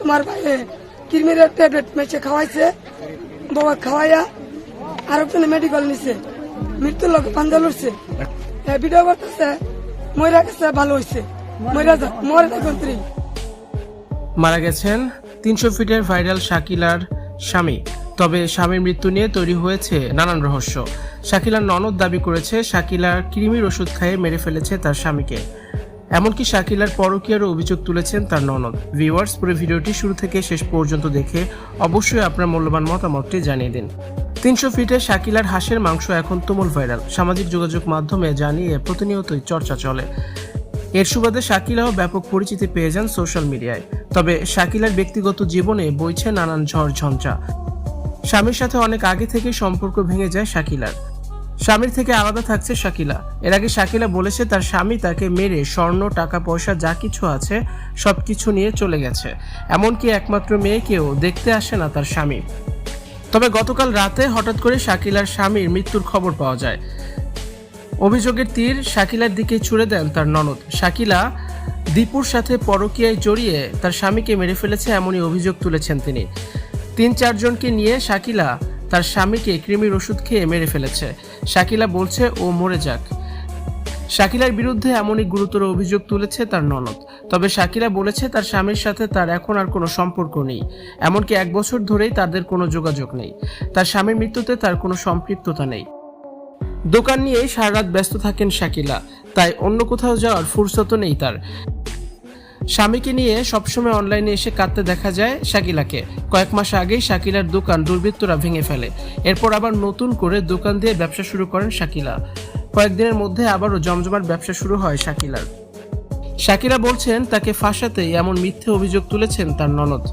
তোমার ভাইয়ে কিরমির ট্যাবলেট মেচে খাওয়াইছে, বাবা খাওয়াইয়া আর একজনে মেডিকেল নিছে। মৃত্যুর লোক পাঞ্জা লড়ছে। ভিডিও করতেছে গেছে, ভালো হয়েছে মরে তুই মারা গেছেন তিনশো ফিটের ভাইরাল শাকিলার স্বামী। তবে স্বামীর মৃত্যু নিয়ে তৈরি হয়েছে নানান রহস্য। শাকিলার ননদ দাবি করেছে শাকিলার কৃমির ওষুধ খাইয়ে মেরে ফেলেছে তার স্বামীকে। এমনকি শাকিলার পরকীয়ারও অভিযোগ তুলেছেন তার ননদ। ভিউয়ার্স পুরো ভিডিওটি শুরু থেকে শেষ পর্যন্ত দেখে অবশ্যই আপনার মূল্যবান মতামতটি জানিয়ে দিন। তিনশো ফিটে শাকিলার হাঁসের মাংস এখন তুমুল ভাইরাল। সামাজিক যোগাযোগ মাধ্যমে জানিয়ে প্রতিনিয়তই চর্চা চলে। এর সুবাদে শাকিলাও ব্যাপক পরিচিতি পেয়ে যান সোশ্যাল মিডিয়ায়। তবে শাকিলার ব্যক্তিগত জীবনে বইছে নানান ঝড় ঝঞ্ঝা স্বামীর সাথে অনেক আগে থেকে সম্পর্ক ভেঙে যায় শাকিলার। স্বামীর থেকে আলাদা থাকছে শাকিলা। এর আগে শাকিলা বলেছে তার স্বামী তাকে মেরে স্বর্ণ, টাকা, পয়সা, যা কিছু আছে, সবকিছু নিয়ে চলে গেছে। এমনকি একমাত্র মেয়েকেও দেখতে আসে না তার স্বামী। তবে গতকাল রাতে হঠাৎ করে শাকিলার স্বামীর মৃত্যুর খবর পাওয়া যায়। অভিযোগের তীর শাকিলার দিকে ছুড়ে দেন তার ননদ। শাকিলা দীপুর সাথে পরকীয়ায় জড়িয়ে তার স্বামীকে মেরে ফেলেছে এমনই অভিযোগ তুলেছেন তিনি। তিন চারজনকে নিয়ে শাকিলা তার স্বামীকে কৃমির ওষুধ খেয়ে মেরে ফেলেছে। শাকিলা বলছে, ও মরে যাক। শাকিলার বিরুদ্ধে এমনই গুরুতর অভিযোগ তুলেছে তার ননদ। তবে শাকিলা বলেছে, তার স্বামীর সাথে তার এখন আর কোনো সম্পর্ক নেই। এমনকি এক বছর ধরেই তাদের কোনো যোগাযোগ নেই। তার স্বামীর মৃত্যুতে তার কোনো সম্পৃক্ততা নেই। দোকান নিয়েই সারা রাত ব্যস্ত থাকেন শাকিলা। তাই অন্য কোথাও যাওয়ার ফুরসতও নেই তার। স্বামীকে নিয়ে সবসময় অনলাইনে এসে কাঁদতে দেখা যায় শাকিলাকে। কয়েক মাস আগেই শাকিলার দোকান দুর্বৃত্তরা ভেঙে ফেলে। এরপর আবার নতুন করে দোকান দিয়ে ব্যবসা শুরু করেন শাকিলা। কয়েকদিনের মধ্যে আবারও জমজমার ব্যবসা শুরু হয় শাকিলার। শাকিলা বলছেন, তাকে ফাঁসাতে এমন মিথ্যে অভিযোগ তুলেছেন তার ননদ।